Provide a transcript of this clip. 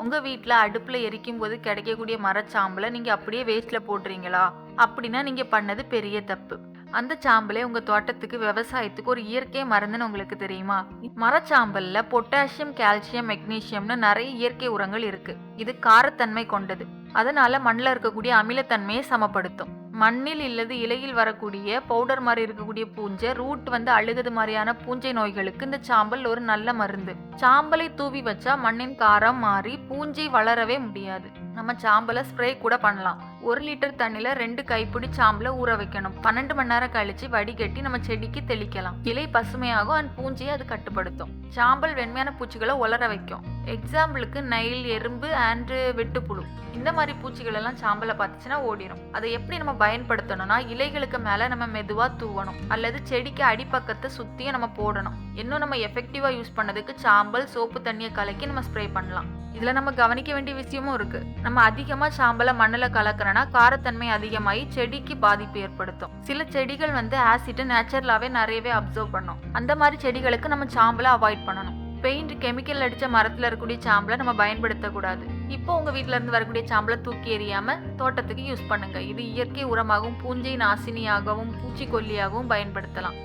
உங்கள் வீட்டில் அடுப்பில் எரிக்கும் போது கிடைக்கக்கூடிய மரச்சாம்பலை நீங்கள் அப்படியே வேஸ்ட்டில் போடுறீங்களா? அப்படின்னா நீங்கள் பண்ணது பெரிய தப்பு. அந்த சாம்பலே உங்கள் தோட்டத்துக்கு விவசாயத்துக்கு ஒரு இயற்கை மருந்துன்னு உங்களுக்கு தெரியுமா? மரச்சாம்பலில் பொட்டாசியம் கால்சியம் மெக்னீசியம்னு நிறைய இயற்கை உரங்கள் இருக்குது இது காரத்தன்மை கொண்டது. அதனால மண்ணில் இருக்கக்கூடிய அமிலத்தன்மையை சமப்படுத்தும். மண்ணில் இல்லது இலையில் வரக்கூடிய பவுடர் மாதிரி இருக்கக்கூடிய பூஞ்சை ரூட் வந்து அழுகுது மாதிரியான பூஞ்சை நோய்களுக்கு இந்த சாம்பல் ஒரு நல்ல மருந்து. சாம்பலை தூவி வச்சா மண்ணின் காரம் மாறி பூஞ்சை வளரவே முடியாது. நம்ம சாம்பலை ஸ்ப்ரே கூட பண்ணலாம். ஒரு லிட்டர் தண்ணியில் ரெண்டு கைப்பிடி சாம்பலை ஊற வைக்கணும். பன்னெண்டு மணி நேரம் கழிச்சு வடிகட்டி நம்ம செடிக்கு தெளிக்கலாம். இலை பசுமையாகும் அண்ட் பூஞ்சியை அது கட்டுப்படுத்தும். சாம்பல் வெண்மையான பூச்சிகளை உலர வைக்கும். எக்ஸாம்பிளுக்கு நெயில் எறும்பு அண்ட் வெட்டுப்புழு. இந்த மாதிரி பூச்சிகள் எல்லாம் சாம்பலை பார்த்துச்சுன்னா ஓடிடும் அதை எப்படி நம்ம பயன்படுத்தணும்னா இலைகளுக்கு மேலே நம்ம மெதுவாக தூவணும். அல்லது செடிக்கு அடிப்பக்கத்தை சுற்றியும் நம்ம போடணும். இன்னும் நம்ம எஃபெக்டிவாக யூஸ் பண்ணதுக்கு சாம்பல் சோப்பு தண்ணியை கலக்கி நம்ம ஸ்ப்ரே பண்ணலாம். இதில் நம்ம கவனிக்க வேண்டிய விஷயமும் இருக்கு. நம்ம அதிகமாக சாம்பலை மண்ணில் கலக்கிறோன்னா காரத்தன்மை அதிகமாகி செடிக்கு பாதிப்பு ஏற்படுத்தும். சில செடிகள் வந்து ஆசிட்டை நேச்சுரலாகவே நிறையவே அப்சர்வ் பண்ணும். அந்த மாதிரி செடிகளுக்கு நம்ம சாம்பலை அவாய்ட் பண்ணணும். பெயிண்ட் கெமிக்கல் அடித்த மரத்தில் இருக்கக்கூடிய சாம்பலை நம்ம பயன்படுத்தக்கூடாது இப்போ உங்கள் வீட்டில் இருந்து வரக்கூடிய சாம்பலை தூக்கி எறியாம தோட்டத்துக்கு யூஸ் பண்ணுங்கள் இது இயற்கை உரமாகவும் பூஞ்சை நாசினியாகவும் பூச்சிக்கொல்லியாகவும் பயன்படுத்தலாம்.